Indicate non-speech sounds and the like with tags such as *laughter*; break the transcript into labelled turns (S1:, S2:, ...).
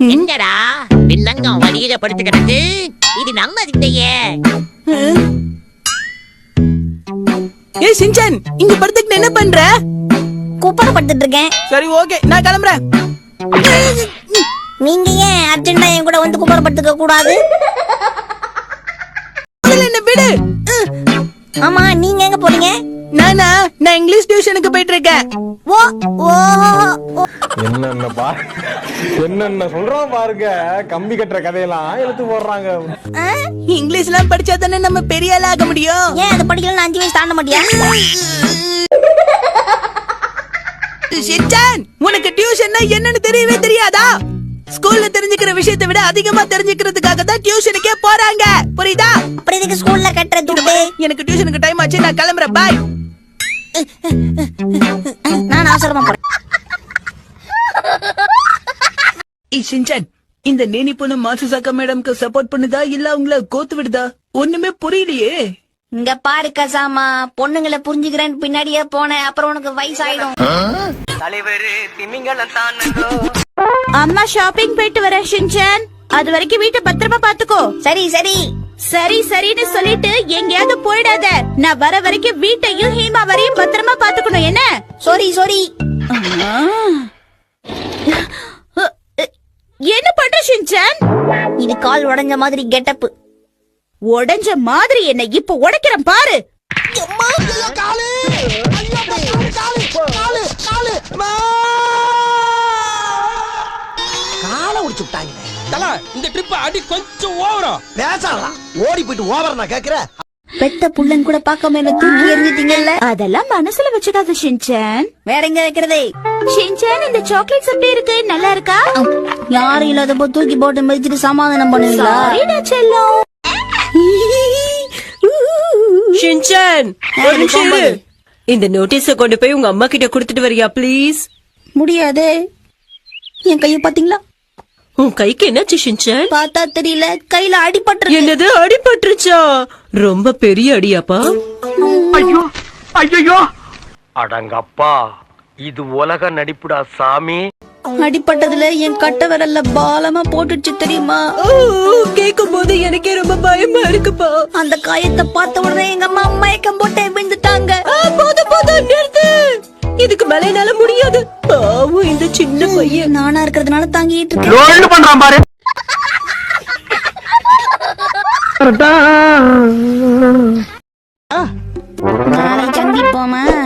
S1: என்னடா வில்லங்கம் வழியில படுத்து கிடக்கு இது நம்ம இல்லையே
S2: ஏ சிஞ்சன் இங்க படுத்துக்கிட்டு என்ன பண்ற
S3: குப்பரை படுத்துட்டு இருக்கேன்
S2: சரி ஓகே நான் கிளம்புறேன்
S3: நீங்க ஏன் அர்ஜென்டா என் கூட வந்து குப்பரை படுத்துக்க கூடாது
S2: என்ன விடு.
S3: ஆமா நீங்க எங்க போறீங்க?
S2: நானா நான் இங்கிலீஷ் டியூஷனுக்கு போயிட்டு இருக்கேன்
S3: ஓ ஓ.
S4: என்னென்ன பா என்னென்ன சொல்றான் பாருங்க. கம்பி கட்டுற கதையெல்லாம் எடுத்து போடுறாங்க?
S2: இங்கிலீஷ்லாம் படிச்சா தானே நம்ம பெரிய ஆளா ஆக முடியும்.
S3: ஏன் அதை படிக்கல அஞ்சு வயசு தாண்ட மாட்டியா?
S2: ஷின்சான் உனக்கு டியூஷன்னா என்னன்னு தெரியவே தெரியாதா? ஸ்கூல்ல தெரிஞ்சுக்கிற விஷயத்தை விட அதிகமா தெரிஞ்சுக்கிறதுக்காக தான் டியூஷனுக்கே போறாங்க. புரியுதா?
S3: அப்படி இதுக்கு ஸ்கூல்ல கட்டுற துட்டு
S2: எனக்கு டியூஷனுக்கு டைம் ஆச்சு நான் கிளம்புறேன். பாய்
S3: நான் அவசரமா போறேன்.
S2: ஷின்சான் இந்த நேனி பொண்ணு மாசுசாக்கா மேடம்க்கு சப்போர்ட் பண்ணுதா இல்ல அவங்கள கோத்து விடுதா? ஒண்ணுமே புரியலையே.
S3: இங்க பாரு கசாமா பொண்ணுங்களை புரிஞ்சுக்கிறேன்னு பின்னாடியே போனேன் அப்புறம் உனக்கு வயசாயிடும்.
S5: அம்மா ஷாப்பிங் போயிட்டு வரேன் ஷின்சான் அது வரைக்கும் வீட்டை பத்திரமா பாத்துக்கோ.
S3: சரி சரி.
S5: சரி சரின்னு சொல்லிட்டு எங்கேயாவது போயிடாத. நான் வர வரைக்கும் வீட்டையும் ஹீமா வரையும் பத்திரமா பாத்துக்கணும் என்ன?
S3: Sorry sorry.
S5: என்ன பண்ற ஷின்சான்
S3: இது கால் உடைஞ்ச மாதிரி கெட்டப்
S5: உடைஞ்ச மாதிரி என்ன இப்ப உடைக்கிறேன் பாரு.
S6: காலை. உடிச்சு விட்டாங்க
S7: தல இந்த ட்ரிப் அடி கொஞ்சம் ஓவரா.
S6: பேசலாம் ஓடி போயிட்டு ஓவர் நான் கேக்குறேன்.
S3: பெத்த புள்ளன் கூட பார்க்காம என்ன தூக்கி எறிஞ்சிட்டீங்கல்ல?
S5: அதெல்லாம் மனசுல வச்சுக்காத ஷின்சான்
S3: வேற எங்க வைக்கிறதே?
S5: ஷின்சான் இந்த சாக்லேட்ஸ் எப்படி இருக்கு. நல்லா இருக்கா?
S3: யாரும் இல்லாதப்போ தூக்கி போட்டு மிதிச்சிட்டு சமாதானம் பண்ணுவீங்களா?
S5: சாரிடா செல்லம். *laughs*
S8: ஷின்சான் ஒரு நிமிஷம் இரு. இந்த நோட்டீஸ கொண்டு போய் உங்க அம்மா கிட்ட கொடுத்துட்டு வரியா ப்ளீஸ்
S3: முடியாதே. என் கைய பாத்தீங்களா
S8: உன் கைக்கு என்னாச்சு ஷின்சான்?
S3: பார்த்தா தெரியல. கையில அடிபட்டு
S8: என்னது அடிபட்டுருச்சா? ரொம்ப பெரிய அடியாப்பா.
S7: அடங்கப்பா. இது உலக நடிப்புடா சாமி.
S3: அடிபட்டதுல என் கட்ட விரல்ல பாலமா போட்டுச்சு தெரியுமா?
S8: கேக்கும் போது எனக்கே ரொம்ப பயமா இருக்குப்பா.
S3: அந்த காயத்தை பார்த்த உடனே எங்க அம்மா மயக்கம் போட்டே விழுந்துட்டாங்க.
S8: ஆ, போதும் போதும் நிறுத்து. இதுக்கு மேல என்னால முடியாது. பாவம் இந்த சின்ன பையன்.
S3: நானா இருக்கிறதுனால தாங்கிட்டு இருக்கேன்.
S7: பண்றான் பாரு.
S3: நாளை சந்திப்போமா?